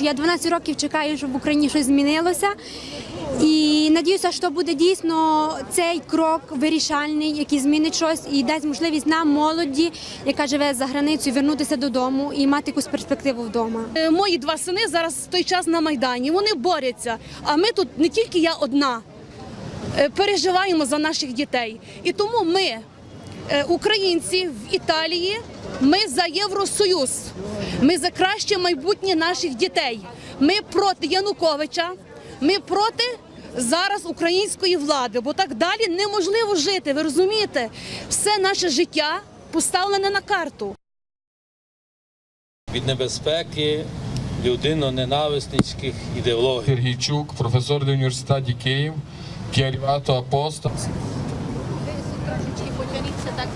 Я 12 років чекаю, щоб в Україні щось змінилося. І надіюся, що буде дійсно цей крок вирішальний, який змінить щось і дасть можливість нам, молоді, яка живе за границею, вернутися додому і мати якусь перспективу вдома. Е, Мої два сини зараз в той час на Майдані. Вони борються. А ми тут не тільки я одна. е, Переживаємо за наших дітей. І тому ми, українці в Італії, ми за Євросоюз. Ми за краще майбутнє наших дітей. Ми проти Януковича. Ми проти зараз української влади, бо так далі неможливо жити. Ви розумієте? Все наше життя поставлене на карту. від небезпеки людино-ненависницьких ідеологій. Сергійчук, професор di Università di Kiev, che trošičky potěnice, tak